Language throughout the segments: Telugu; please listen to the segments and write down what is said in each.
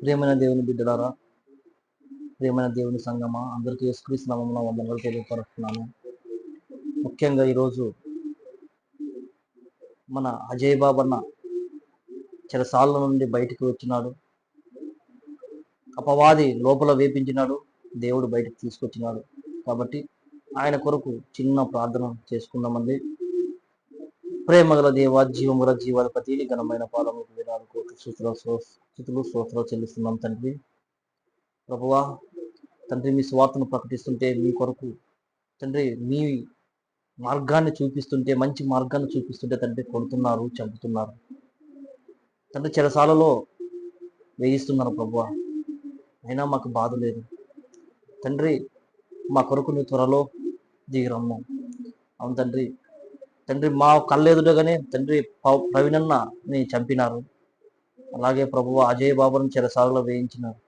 ప్రియమైన దేవుని బిడ్డలారా ప్రియమైన దేవుని సంగమా అందరికీ యేసుక్రీస్తు నామమున వందనాలు తెలియపరుస్తున్నాను. ముఖ్యంగా ఈరోజు మన అజయ్ బాబన్న చెరసాల నుండి బయటికి వచ్చినాడు. అపవాది లోపల వేపించినాడు దేవుడు బయటకు తీసుకొచ్చినాడు. కాబట్టి ఆయన కొరకు చిన్న ప్రార్థన చేసుకుందామండి. ప్రేమగల దేవ జీవముల జీవాధిపతి ఘనమైన పాదములకు విరాలు స్థుతులు స్తోత్రాలు చెల్లిస్తున్నాం తండ్రి. ప్రభువా తండ్రి మీ స్వార్థను ప్రకటిస్తుంటే మీ కొరకు తండ్రి మీ మార్గాన్ని చూపిస్తుంటే మంచి మార్గాన్ని చూపిస్తుంటే తండ్రి కొడుతున్నారు చంపుతున్నారు. తండ్రి చెరసాలలో వేయిస్తున్నారు ప్రభువా. అయినా మాకు బాధ లేదు. తండ్రి మా కొరకు నీ త్వరలో దిగిరమ్ము. అవును తండ్రి తండ్రి మా కళ్ళెదుటగానే తండ్రి ప- ప్రవీణన్న చంపినారు. అలాగే ప్రభు అజయ్ బాబును చెరసాలలో వేయించినారు.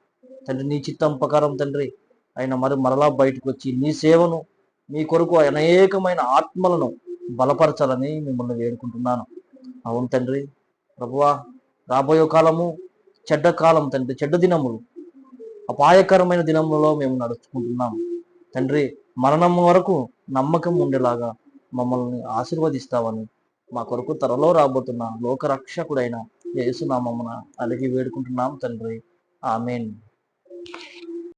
తండ్రి నీ చిత్తం ప్రకారం తండ్రి ఆయన మరి మరలా బయటకు వచ్చి నీ సేవను నీ కొరకు అనేకమైన ఆత్మలను బలపరచాలని మిమ్మల్ని వేడుకుంటున్నాను. అవును తండ్రి ప్రభువా రాబోయే కాలము చెడ్డ కాలం తండ్రి చెడ్డ దినములు అపాయకరమైన దినములలో మేము నడుచుకుంటున్నాం తండ్రి మరణం వరకు నమ్మకం ఉండేలాగా మమ్మల్ని ఆశీర్వదిస్తావని మా కొరకు త్వరలో రాబోతున్న లోకరక్షకుడైన యేసునామమున అలిగి వేడుకుంటున్నాం తండ్రి. ఆమెన్.